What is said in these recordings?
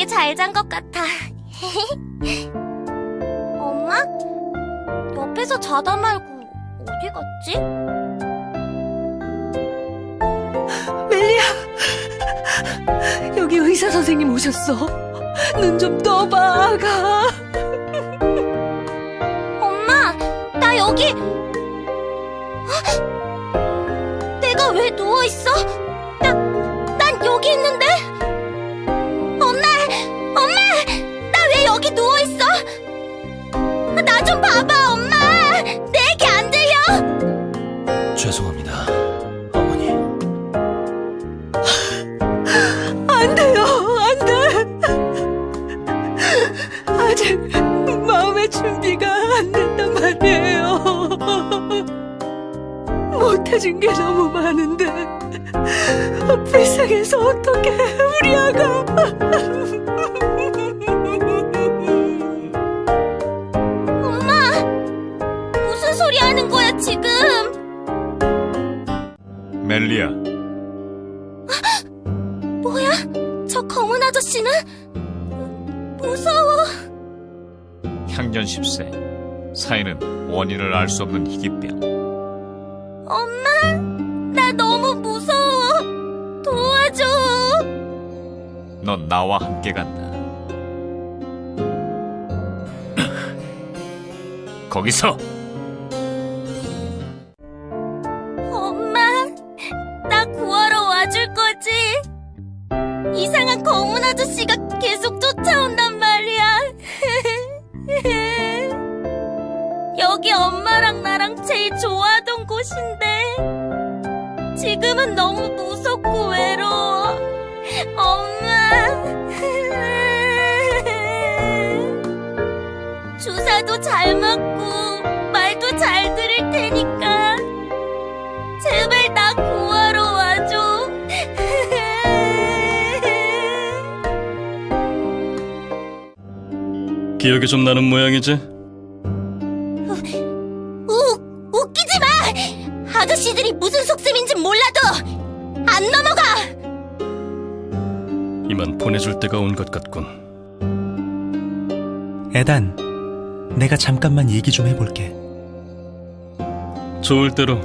되게 잘 잔 것 같아. 엄마? 옆에서 자다 말고 어디 갔지? 멜리야, 여기 의사 선생님 오셨어. 눈 좀 떠봐, 아가. 엄마, 나 여기. 헉! 내가 왜 누워 있어? 나, 난 여기 있는데. 좀 봐봐, 엄마. 내 얘기 안 들려? 죄송합니다, 어머니. 안 돼요, 안 돼. 아직 마음의 준비가 안 됐단 말이에요. 못해준 게 너무 많은데. 불쌍해서 어떡해, 우리 아가. 멜리야, 뭐야? 저 검은 아저씨는? 무서워. 향년 10세. 사인은 원인을 알 수 없는 희귀병. 엄마, 나 너무 무서워. 도와줘. 넌 나와 함께 간다. 거기서 검은 아저씨가 계속 쫓아온단 말이야. 여기 엄마랑 나랑 제일 좋아하던 곳인데 지금은 너무 무섭고 외로워. 엄마. 주사도 잘 맞고 기억이 좀 나는 모양이지? 우, 웃기지 마! 아저씨들이 무슨 속셈인진 몰라도 안 넘어가! 이만 보내줄 때가 온 것 같군. 에단, 내가 잠깐만 얘기 좀 해볼게. 좋을 대로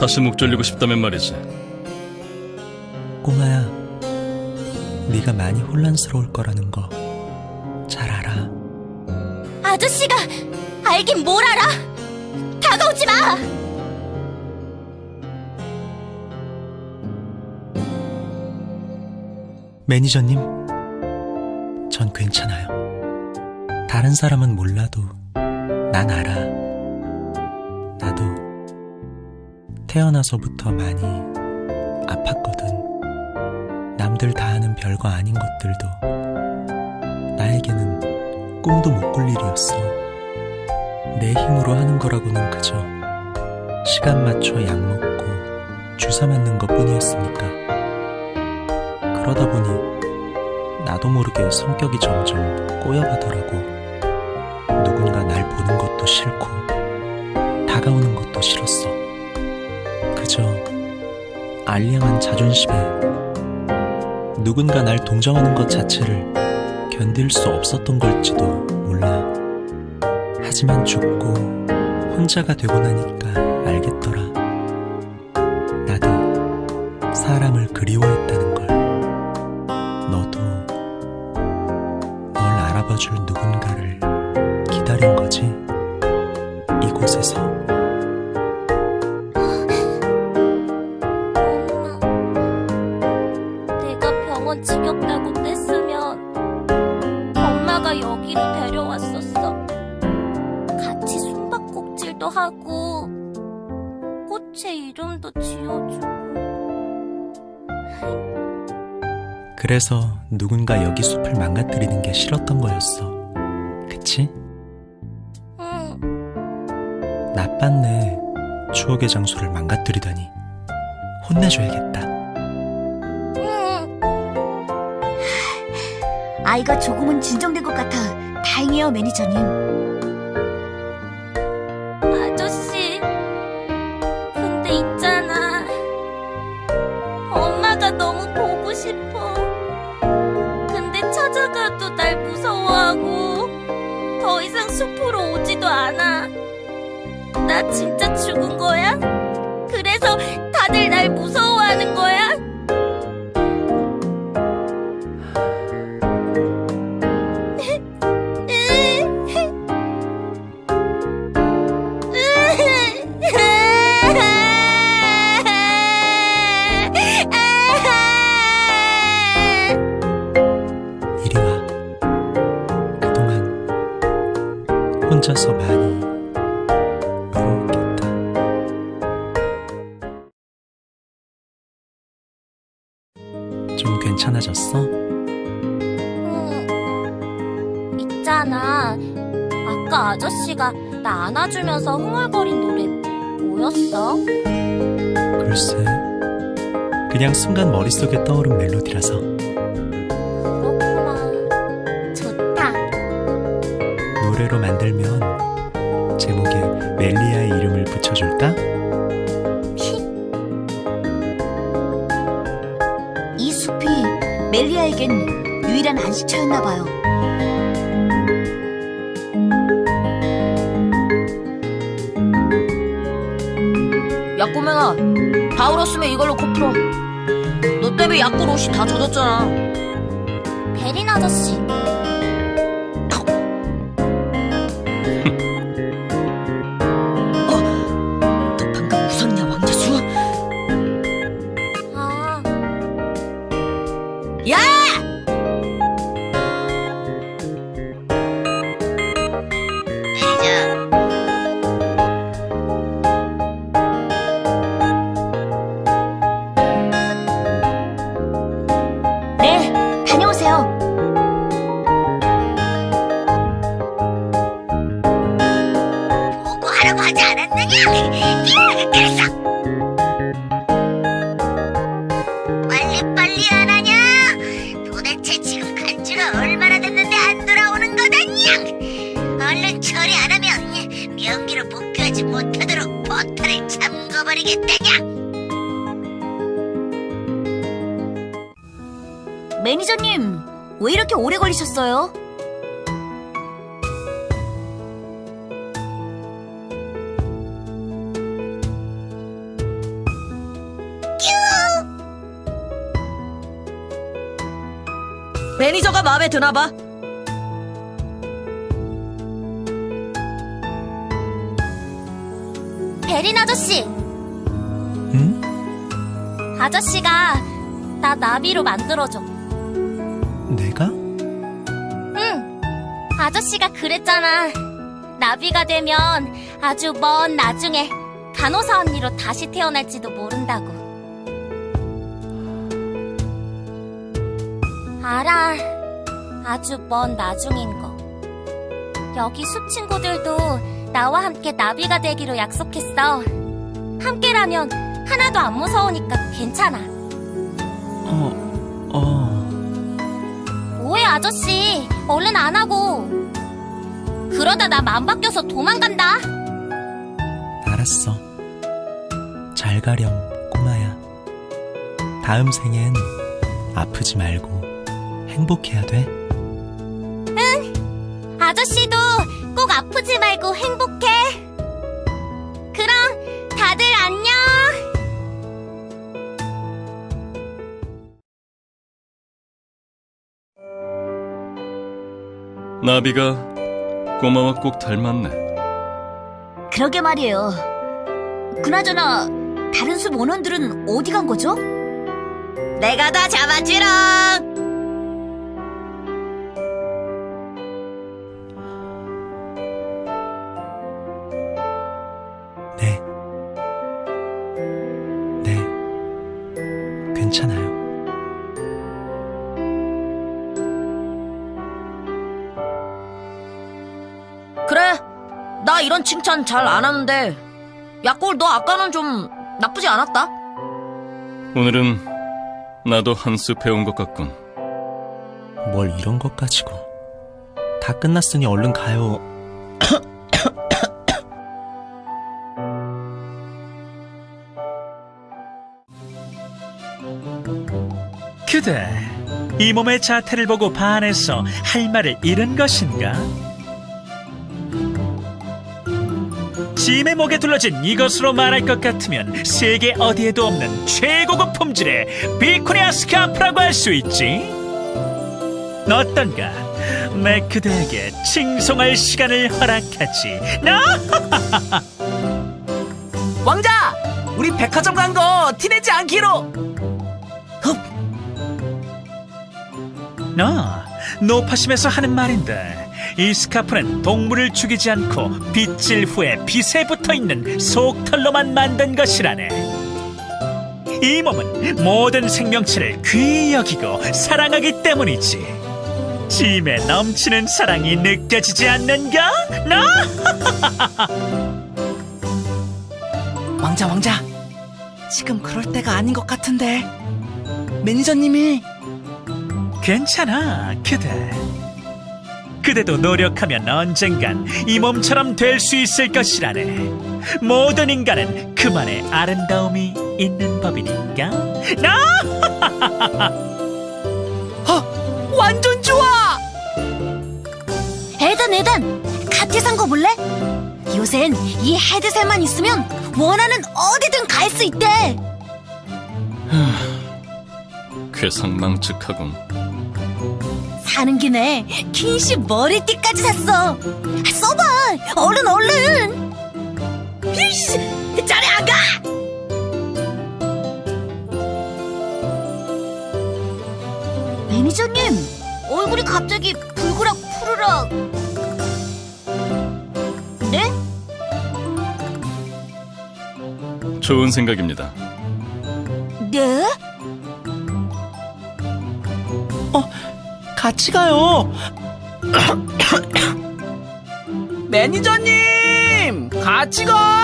다시 목 졸리고 싶다면 말이지. 꼬마야, 네가 많이 혼란스러울 거라는 거 알긴 뭘 알아! 다가오지 마! 매니저님, 전 괜찮아요. 다른 사람은 몰라도 난 알아. 나도 태어나서부터 많이 아팠거든. 남들 다 하는 별거 아닌 것들도 나에게는 꿈도 못 꿀 일이었어. 내 힘으로 하는 거라고는 그저 시간 맞춰 약 먹고 주사 맞는 것 뿐이었으니까. 그러다 보니 나도 모르게 성격이 점점 꼬여가더라고. 누군가 날 보는 것도 싫고 다가오는 것도 싫었어. 그저 알량한 자존심에 누군가 날 동정하는 것 자체를 견딜 수 없었던 걸지도. 하지만 죽고 혼자가 되고 나니까 알겠더라. 나도 사람을 그리워했다는 걸. 너도 널 알아봐줄 누군가를 기다린 거지. 이곳에서. 지어주고. 그래서 누군가 여기 숲을 망가뜨리는 게 싫었던 거였어. 그치? 응, 나빴네. 추억의 장소를 망가뜨리다니. 혼내줘야겠다. 응. 아이가 조금은 진정된 것 같아. 다행이에요, 매니저님. 진짜 죽은 거야? 그래서 다들 날 무서워하는 거야? 혼자서 많이 괜찮아졌어? 음, 있잖아. 아까 아저씨가 나 안아주면서 흥얼거린 노래 뭐였어? 글쎄. 그냥 순간 머릿속에 떠오른 멜로디라서 멜리아에겐 유일한 안식처였나 봐요. 야, 꼬맹아. 다 울었으면 이걸로 코 풀어. 너 때문에 약골 옷이 다 젖었잖아. 베린 아저씨. 하라고 하지 않았느냐? 잠궈버리겠다냐? 매니저님, 왜 이렇게 오래 걸리셨어요? 매니저가 마음에 드나 봐. 베린 아저씨. 응? 아저씨가 나 나비로 만들어줘. 내가? 응. 아저씨가 그랬잖아. 나비가 되면 아주 먼 나중에 간호사 언니로 다시 태어날지도 모른다고. 알아. 아주 먼 나중인 거. 여기 숲 친구들도 나와 함께 나비가 되기로 약속했어. 함께라면 하나도 안 무서우니까 괜찮아. 어, 어. 뭐해 아저씨 얼른 안 하고 그러다 나 마음 바뀌어서 도망간다 알았어. 잘 가렴, 꼬마야. 다음 생엔 아프지 말고 행복해야 돼. 아저씨도 꼭 아프지 말고 행복해 그럼 다들 안녕 나비가 꼬마와 꼭 닮았네. 그러게 말이에요. 그나저나 다른 숲 원원들은 어디 간 거죠? 내가 다 잡아주라. 네. 네. 괜찮아요. 나 이런 칭찬 잘 안 하는데. 약골 너 아까는 좀 나쁘지 않았다. 오늘은 나도 한숲 해온 것 같군. 뭘 이런 것 가지고. 다 끝났으니 얼른 가요. 그대 이 몸의 자태를 보고 반해서 할 말을 잃은 것인가? 짐의 목에 둘러진 이것으로 말할 것 같으면 세계 어디에도 없는 최고급 품질의 비코니아 스카프라고 할 수 있지. 어떤가? 내 그대에게 칭송할 시간을 허락하지. 나 왕자! 우리 백화점 간 거 티내지 않기로! 너 노파심에서 하는 말인데 이 스카프는 동물을 죽이지 않고 빗질 후에 빗에 붙어 있는 속털로만 만든 것이라네. 이 몸은 모든 생명체를 귀히 여기고 사랑하기 때문이지. 짐에 넘치는 사랑이 느껴지지 않는가? 너? 왕자, 왕자! 지금 그럴 때가 아닌 것 같은데. 매니저님이 괜찮아, 그대. 그대도 노력하면 언젠간 이 몸처럼 될 수 있을 것이라네. 모든 인간은 그만의 아름다움이 있는 법이니까. 나 완전 좋아! 에단 에단 같이 산 거 볼래? 요샌 이 헤드셋만 있으면 원하는 어디든 갈 수 있대 괴상망측하군. 사는 김에 킨 씨 머리띠까지 샀어 써봐 얼른 얼른 이씨 자리 안 가 매니저님 얼굴이 갑자기 불그락 푸르락 네? 좋은 생각입니다. 네? 같이 가요! 매니저님! 같이 가!